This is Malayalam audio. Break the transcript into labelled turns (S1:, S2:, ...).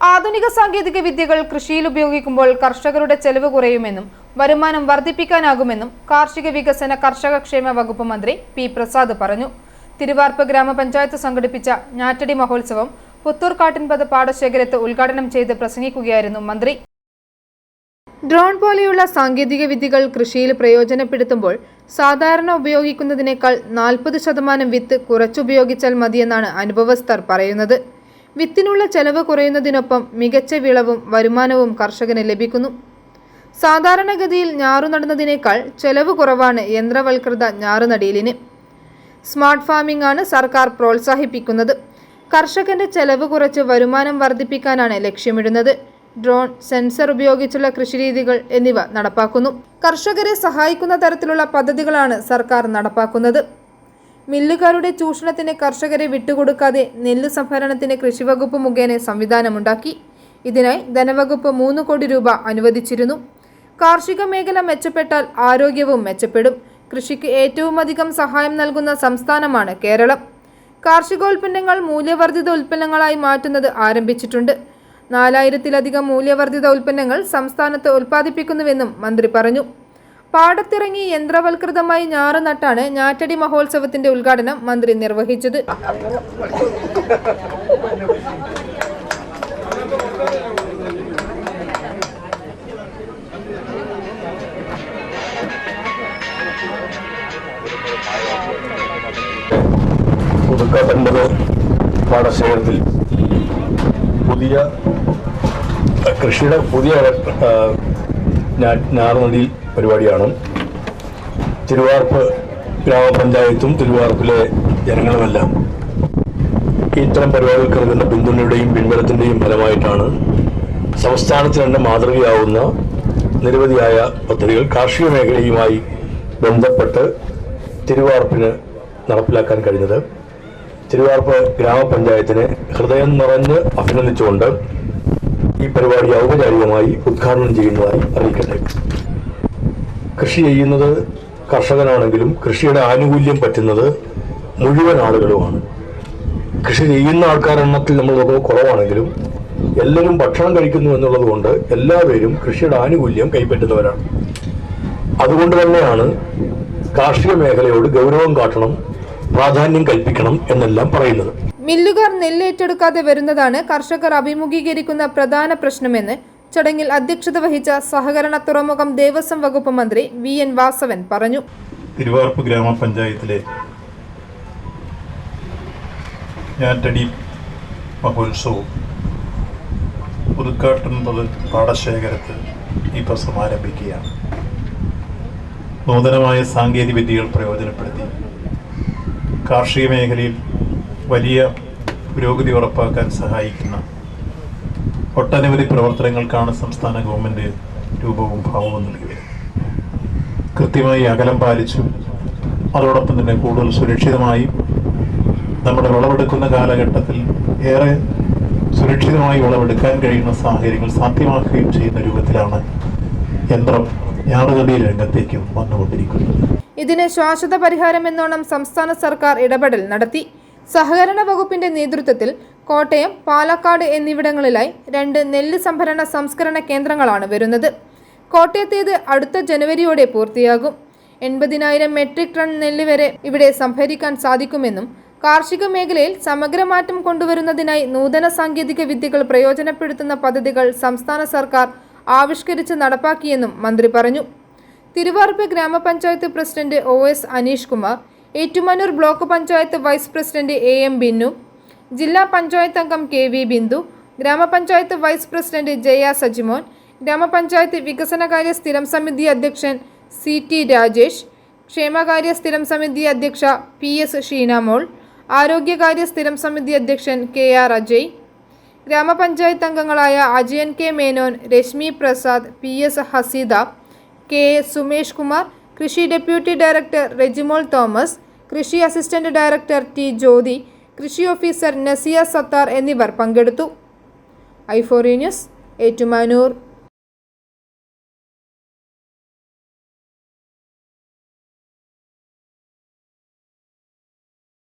S1: ആധുനിക സാങ്കേതിക വിദ്യകൾ കൃഷിയിൽ ഉപയോഗിക്കുമ്പോൾ കർഷകരുടെ ചെലവ് കുറയുമെന്നും വരുമാനം വർദ്ധിപ്പിക്കാനാകുമെന്നും കാർഷിക വികസന കർഷക ക്ഷേമ വകുപ്പ് മന്ത്രി പി പ്രസാദ് പറഞ്ഞു. തിരുവാർപ്പ് ഗ്രാമപഞ്ചായത്ത് സംഘടിപ്പിച്ച ഞാറ്റടി മഹോത്സവം പുത്തൂർ കാട്ടിൻപത് പാടശേഖരത്ത് ഉദ്ഘാടനം ചെയ്ത് പ്രസംഗിക്കുകയായിരുന്നു മന്ത്രി. ഡ്രോൺ പോലെയുള്ള സാങ്കേതിക വിദ്യകൾ കൃഷിയിൽ പ്രയോജനപ്പെടുത്തുമ്പോൾ സാധാരണ ഉപയോഗിക്കുന്നതിനേക്കാൾ നാൽപ്പത് ശതമാനം വിത്ത് കുറച്ചുപയോഗിച്ചാൽ മതിയെന്നാണ് അനുഭവസ്ഥർ പറയുന്നത്. വിത്തിനുള്ള ചെലവ് കുറയുന്നതിനൊപ്പം മികച്ച വിളവും വരുമാനവും കർഷകന് ലഭിക്കുന്നു. സാധാരണഗതിയിൽ ഞാറു നടുന്നതിനേക്കാൾ ചെലവ് കുറവാണ് യന്ത്രവൽകൃത ഞാറുനടീലിന് സ്മാർട്ട് ഫാമിംഗ് ആണ് സർക്കാർ പ്രോത്സാഹിപ്പിക്കുന്നത്. കർഷകന്റെ ചെലവ് കുറച്ച് വരുമാനം വർദ്ധിപ്പിക്കാനാണ് ലക്ഷ്യമിടുന്നത്. ഡ്രോൺ സെൻസർ ഉപയോഗിച്ചുള്ള കൃഷിരീതികൾ എന്നിവ നടപ്പാക്കുന്നു. കർഷകരെ സഹായിക്കുന്ന തരത്തിലുള്ള പദ്ധതികളാണ് സർക്കാർ നടപ്പാക്കുന്നത്. മില്ലുകാരുടെ ചൂഷണത്തിന് കർഷകരെ വിട്ടുകൊടുക്കാതെ നെല്ല് സംഭരണത്തിന് കൃഷിവകുപ്പ് മുഖേന സംവിധാനമുണ്ടാക്കി. ഇതിനായി ധനവകുപ്പ് മൂന്ന് കോടി രൂപ അനുവദിച്ചിരുന്നു. കാർഷിക മേഖല മെച്ചപ്പെട്ടാൽ ആരോഗ്യവും മെച്ചപ്പെടും. കൃഷിക്ക് ഏറ്റവും അധികം സഹായം നൽകുന്ന സംസ്ഥാനമാണ് കേരളം. കാർഷികോൽപ്പന്നങ്ങൾ മൂല്യവർദ്ധിത ഉൽപ്പന്നങ്ങളായി മാറ്റുന്നത് ആരംഭിച്ചിട്ടുണ്ട്. നാലായിരത്തിലധികം മൂല്യവർദ്ധിത ഉൽപ്പന്നങ്ങൾ സംസ്ഥാനത്ത് ഉൽപ്പാദിപ്പിക്കുന്നുവെന്നും മന്ത്രി പറഞ്ഞു. പാടത്തിറങ്ങി യന്ത്രവൽകൃതമായി ഞാറ് നട്ടാണ് ഞാറ്റടി മഹോത്സവത്തിന്റെ ഉദ്ഘാടനം മന്ത്രി നിർവഹിച്ചത്.
S2: പാടശേഖരത്തിൽ പുതിയ കൃഷിയുടെ പുതിയ ഞാറുനടിയിൽ പരിപാടിയാണ്. തിരുവാർപ്പ് ഗ്രാമപഞ്ചായത്തും തിരുവാർപ്പിലെ ജനങ്ങളുമെല്ലാം ഇത്തരം പരിപാടികൾക്ക് നൽകുന്ന പിന്തുണയുടെയും പിൻബലത്തിന്റെയും ഫലമായിട്ടാണ് സംസ്ഥാനത്തിന് തന്നെ മാതൃകയാവുന്ന നിരവധിയായ പദ്ധതികൾ കാർഷിക മേഖലയുമായി ബന്ധപ്പെട്ട് തിരുവാർപ്പിന് നടപ്പിലാക്കാൻ കഴിഞ്ഞത്. തിരുവാർപ്പ് ഗ്രാമപഞ്ചായത്തിനെ ഹൃദയം നിറഞ്ഞ് അഭിനന്ദിച്ചുകൊണ്ട് ഈ പരിപാടി ഔപചാരികമായി ഉദ്ഘാടനം ചെയ്യുന്നതായി അറിയിക്കട്ടെ. കൃഷി ചെയ്യുന്നത് കർഷകനാണെങ്കിലും കൃഷിയുടെ ആനുകൂല്യം പറ്റുന്നത് മുഴുവൻ ആളുകളുമാണ്. കൃഷി ചെയ്യുന്ന ആൾക്കാരെണ്ണത്തിൽ നമ്മൾ നോക്കുമ്പോൾ കുറവാണെങ്കിലും എല്ലാവരും ഭക്ഷണം കഴിക്കുന്നു എന്നുള്ളത് കൊണ്ട് എല്ലാവരും കൃഷിയുടെ ആനുകൂല്യം കൈപ്പറ്റുന്നവരാണ്. അതുകൊണ്ട് തന്നെയാണ് കാർഷിക മേഖലയോട് ഗൗരവം കാട്ടണം പ്രാധാന്യം കൽപ്പിക്കണം എന്നെല്ലാം പറയുന്നത്.
S1: മില്ലുകാർ നെല്ലേറ്റെടുക്കാതെ വരുന്നതാണ് കർഷകർ അഭിമുഖീകരിക്കുന്ന പ്രധാന പ്രശ്നമെന്ന് ചടങ്ങിൽ അധ്യക്ഷത വഹിച്ച സഹകരണ തുറമുഖം ദേവസ്വം വകുപ്പ് മന്ത്രി വി എൻ വാസവൻ പറഞ്ഞു.
S3: തിരുവാർപ്പ് ഗ്രാമപഞ്ചായത്തിലെ ഞാറ്റടി മഹോത്സവം പുതുക്കാട്ടുന്നത് പാടശേഖരത്ത് ഇപ്പോൾ സമാരംഭിക്കുകയാണ് നൂതനമായ സാങ്കേതിക വിദ്യകൾ പ്രയോജനപ്പെടുത്തി കാർഷിക മേഖലയിൽ വലിയ പുരോഗതി ഉറപ്പാക്കാൻ സഹായിക്കുന്ന ഒട്ടനവധി പ്രവർത്തനങ്ങൾക്കാണ് സംസ്ഥാന ഗവൺമെന്റ് രൂപവും ഭാവവും നൽകിയത്. കൃത്യമായി അകലം പാലിച്ചു അതോടൊപ്പം തന്നെ കൂടുതൽ സുരക്ഷിതമായി നമ്മുടെ വിളവെടുക്കുന്ന കാലഘട്ടത്തിൽ ഏറെ സുരക്ഷിതമായി വിളവെടുക്കാൻ കഴിയുന്ന സാഹചര്യങ്ങൾ സാധ്യമാക്കുകയും ചെയ്യുന്ന രൂപത്തിലാണ് യന്ത്രം ഞാറുകടിയ രംഗത്തേക്കും വന്നുകൊണ്ടിരിക്കുന്നത്.
S1: ഇതിന് ശാശ്വത പരിഹാരം എന്നോണം സംസ്ഥാന സർക്കാർ ഇടപെടൽ നടത്തി. സഹകരണ വകുപ്പിന്റെ നേതൃത്വത്തിൽ കോട്ടയം പാലക്കാട് എന്നിവിടങ്ങളിലായി രണ്ട് നെല്ല് സംഭരണ സംസ്കരണ കേന്ദ്രങ്ങളാണ് വരുന്നത്. കോട്ടയത്തേത് അടുത്ത ജനുവരിയോടെ പൂർത്തിയാകും. എൺപതിനായിരം മെട്രിക് ടൺ നെല്ല് വരെ ഇവിടെ സംഭരിക്കാൻ സാധിക്കുമെന്നും കാർഷിക മേഖലയിൽ സമഗ്രമാറ്റം കൊണ്ടുവരുന്നതിനായി നൂതന സാങ്കേതിക വിദ്യകൾ പ്രയോജനപ്പെടുത്തുന്ന പദ്ധതികൾ സംസ്ഥാന സർക്കാർ ആവിഷ്കരിച്ച് നടപ്പാക്കിയെന്നും മന്ത്രി പറഞ്ഞു. തിരുവാർപ്പ് ഗ്രാമപഞ്ചായത്ത് president O S Aneesh Kumar Ettumanoor block panchayat vice president A M Binnu ജില്ലാ പഞ്ചായത്ത് അംഗം കെ വി ബിന്ദു ഗ്രാമപഞ്ചായത്ത് വൈസ് പ്രസിഡന്റ് ജയ സജിമോൻ ഗ്രാമപഞ്ചായത്ത് വികസനകാര്യ സ്ഥിരം സമിതി അധ്യക്ഷൻ സി ടി രാജേഷ് ക്ഷേമകാര്യ സ്ഥിരം സമിതി അധ്യക്ഷ പി എസ് ഷീനാമോൾ ആരോഗ്യകാര്യ സ്ഥിരം സമിതി അധ്യക്ഷൻ കെ ആർ അജയ് ഗ്രാമപഞ്ചായത്ത് അംഗങ്ങളായ Ajayan K Menon Reshmi Prasad P S Haseeda K Sumesh Kumar കൃഷി ഡെപ്യൂട്ടി ഡയറക്ടർ റെജിമോൾ തോമസ് കൃഷി അസിസ്റ്റന്റ് ഡയറക്ടർ ടി ജ്യോതി കൃഷി ഓഫീസർ നസിയ സത്താർ എന്നിവർ പങ്കെടുത്തു. ഐഫോറി ന്യൂസ് ഏറ്റുമാനൂർ.